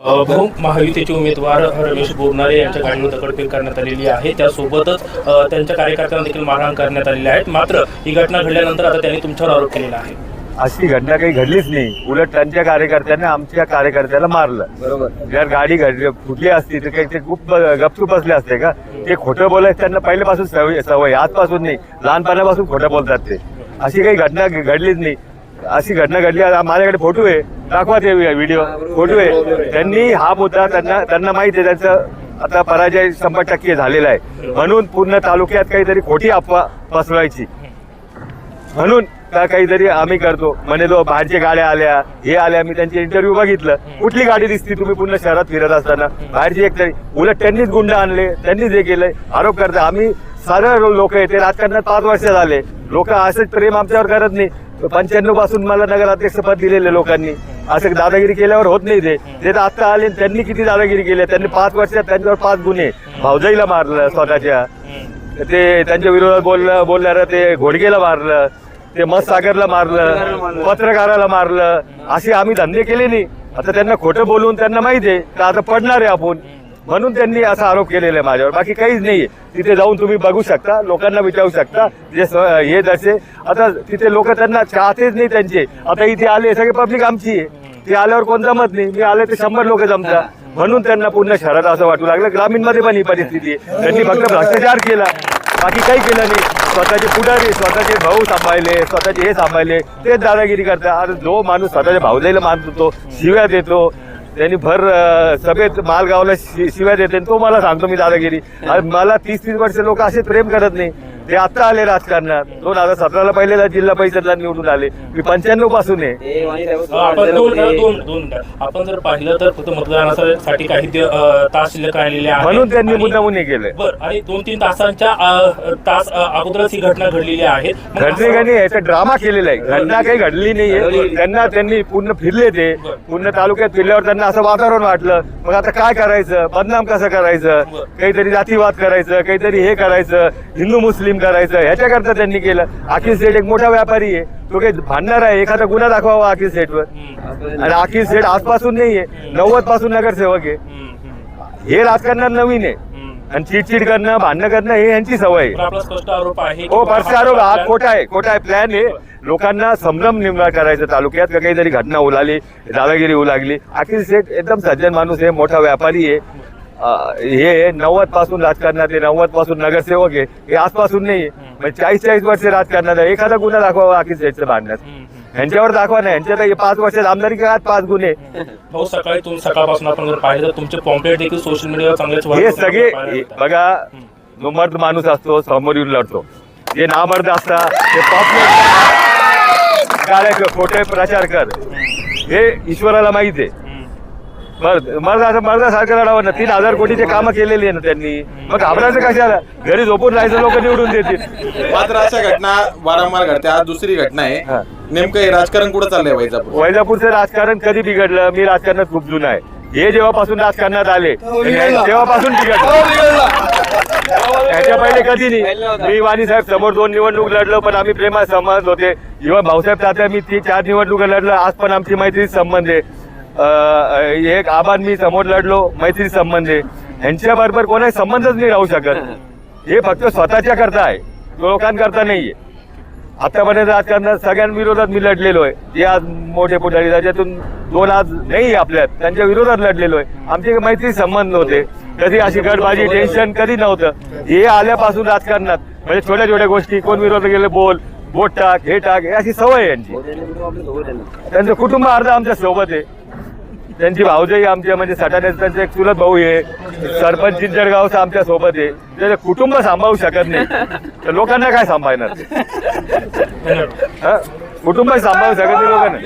महायुतीचे उमेदवार रमेश बोरनारे यांच्या गाडीवर दगडफेक करण्यात आलेली आहे. त्यासोबतच त्यांच्या कार्यकर्त्यांना देखील मारहाण करण्यात आलेली आहे. मात्र ही घटना घडल्यानंतर आता त्यांनी तुमच्यावर आरोप केलेला आहे. अशी घटना काही घडलीच नाही. उलट त्यांच्या कार्यकर्त्यांनी आमच्या कार्यकर्त्याला मारलं. बरोबर. जर गाडी घडली फुटली असती तर काही ते खूप गपचूप बसले असते का? ते खोटं बोलायचं त्यांना पहिल्यापासून सवय सवय आजपासून नाही. लहानपणापासून खोटं बोलतात ते. अशी काही घटना घडलीच नाही. अशी घटना घडली. आता माझ्याकडे फोटो आहे. दाखवा ते व्हिडिओ फोटो आहे. त्यांनी हा मुद्दा त्यांना त्यांना माहिती आहे. त्यांचं आता पराजय शंभर टक्के झालेला आहे. म्हणून पूर्ण तालुक्यात काहीतरी खोटी अफवा पसरवायची. म्हणून का काहीतरी आम्ही करतो. म्हणे तो बाहेरच्या गाड्या आल्या. हे आल्या. मी त्यांचे इंटरव्ह्यू बघितलं. कुठली गाडी दिसती? तुम्ही पूर्ण शहरात फिरत असताना. बाहेरची एक तरी. उलट त्यांनीच गुंड आणले. त्यांनीच हे केलंय. आरोप करता. आम्ही साधारण लोक आहे ते राजकारणात पाच वर्ष झाले. लोक असेच प्रेम आमच्यावर करत नाही. पंच्याण्णवपासून मला नगराध्यक्ष पद दिलेले लोकांनी. असं दादागिरी केल्यावर होत नाही ते. ते तर आता आले त्यांनी किती दादागिरी केली? त्यांनी पाच वर्षात त्यांच्यावर पाच गुन्हे. भाऊजाईला मारलं स्वतःच्या. ते त्यांच्या विरोधात बोललं बोलणारं ते घोडगेला मारलं. ते मत्सागरला मारलं. पत्रकाराला मारलं. असे आम्ही धंदे केले नाही. आता त्यांना खोटं बोलून त्यांना माहिती आहे. तर आता पडणार आहे आपण. म्हणून त्यांनी असा आरोप केलेला आहे माझ्यावर. बाकी काहीच नाहीये. तिथे जाऊन तुम्ही बघू शकता लोकांना विचारू शकता जे हे जसे आता तिथे लोक त्यांना चाहतेच नाही त्यांचे. आता इथे आले सगळे पब्लिक आमची आहे. ते आल्यावर कोण जमत नाही. मी आले ते शंभर लोक जमतात. म्हणून त्यांना पूर्ण शहरात असं वाटू लागलं. ग्रामीणमध्ये पण ही परिस्थिती आहे. त्यांनी फक्त भ्रष्टाचार केला. बाकी काही केलं नाही. स्वतःचे पुढारी स्वतःचे भाऊ सांभाळले स्वतःचे हे सांभाळले. तेच दादागिरी करतात. आता जो माणूस स्वतःच्या भाऊजाईला मानतो शिव्या देतो. त्यांनी भर सभेत मालगावला शि- शिव्या देते तो मला सांगतो मी दादागिरी. मला तीस तीस वर्ष लोक असे प्रेम करत नाही. ते आता आले राजकारणात. दोन हजार सतराला पहिल्यांदा जिल्हा परिषदला निवडून आले. मी पंच्याण्णवपासून आहे. आपण दोन ते- दोन दोन मिनिटं. आपण जर पाहिलं तर फक्त मतदानासाठी काही अ, तास शिल्लक राहिलेले आहेत. म्हणून त्यांनी आणि- मुद्दामून हे केलंय. बरं आणि दोन तीन तासांच्या अ, तास अ, अगोदरच ही घटना घडलेली आहे. मग घडली असं- का नाही याचा ड्रामा केलेला आहे. घटना काही घडली नाहीये. त्यांना त्यांनी पूर्ण फिरले ते. पूर्ण तालुक्यात फिरल्यावर त्यांना असं वातावरण वाटलं. मग आता काय करायचं? बदनाम कसं करायचं? काहीतरी जातीवाद करायचं काहीतरी हे करायचं. हिंदू मुस्लिम करायचं ह्याच्याकरता त्यांनी केलं. अखिल सेठ एक मोठा व्यापारी आहे. तो काही भांडणार आहे. एखादा गुन्हा दाखवावा अखिल सेठवर. आणि अखिल सेठ आजपासून नाहीये नव्वदपासून नगरसेवक आहे. हे राजकारणात नवीन आहे. आणि चिडचिड करणं भांडणं करणं हे यांची सवय आहे. हो परसे आरोप हा खोटा आहे. खोटा आहे. प्लॅन आहे लोकांना संभ्रम निर्माण करायचं. तालुक्यात का काहीतरी घटना उलाली दादागिरी उलागली. अखिल शेठ एकदम सज्जन माणूस आहे मोठा व्यापारी आहे. हे नव्वदपासून राजकारणात आहे नव्वदपासून नगरसेवक आहे हे आजपासून नाही म्हणजे चाळीस चाळीस वर्ष राजकारणात आहे. एखादा गुन्हा दाखवावा अखिल शेठचं भांडण्यात हम्म, हम्म. यांच्यावर दाखवा नाही यांच्यात हे पाच वर्षात आमदारी काळात पाच गुन्हे. भाऊ सकाळी तुम्ही सकाळपासून आपण जर पाहिलं तर तुमचे पॉम्पलेट देखील सोशल मीडियावर चांगलेच हे सगळे. बघा जो मर्द माणूस असतो समोर येऊन लढतो. जे नामर्द असतात ते काढायचं खोटे प्रचार कर. हे ईश्वराला माहिती आहे. मर्द मर्दासारखं लढावं ना. तीन हजार कोटीचे कामं केलेली आहे ना त्यांनी. मग घाबरायचं कशाला? घरी झोपून राहायचं लोक निवडून देतील. मात्र अशा घटना वारंवार घडते आज दुसरी घटना. आहे. नेमकं हे राजकारण कुठं चाललंय वैजापूर? वैजापूरचं राजकारण कधी बिघडलं? मी राजकारणात खूप जुना आहे. हे जेव्हापासून राजकारणात आले तेव्हापासून बिघडलं. त्याच्या पहिले कधी नाही. मी वाणी साहेब समोर दोन निवडणूक लढलो पण आम्ही प्रेमात संबंध होते. जेव्हा भाऊसाहेब तात्या मी ती चार निवडणूक लढलो. आज पण आमची मैत्री संबंध आहे. एक आबाद मी समोर लढलो मैत्री संबंध. आहे ह्यांच्या बरोबर कोणाही संबंधच नाही राहू शकत. हे फक्त स्वतःच्या करता आहे. लोकांकरता नाहीये. आतापर्यंत राजकारणात सगळ्यांविरोधात मी लढलेलो आहे. जे आज मोठे पुढारी त्याच्यातून दोन आज नाही आपल्यात. त्यांच्या विरोधात लढलेलो आहे. आमचे मैत्री संबंध होते. कधी अशी गडबाजी टेन्शन कधी नव्हतं. हे आल्यापासून राजकारणात. म्हणजे छोट्या छोट्या गोष्टी कोण विरोध गेले बोल बोट टाक हे टाक हे अशी सवय आहे यांची. त्यांचं कुटुंब अर्ध आमच्यासोबत आहे. त्यांची भाऊजाई आमच्या म्हणजे सटाण्याचं त्यांचं एक चुलत भाऊ आहे. सरपंच चिंचडगावचं आमच्यासोबत आहे. त्याचं कुटुंब सांभाळू शकत नाही. तर लोकांना काय सांभाळणार? हा? कुटुंब सांभाळू शकत नाही लोकांना.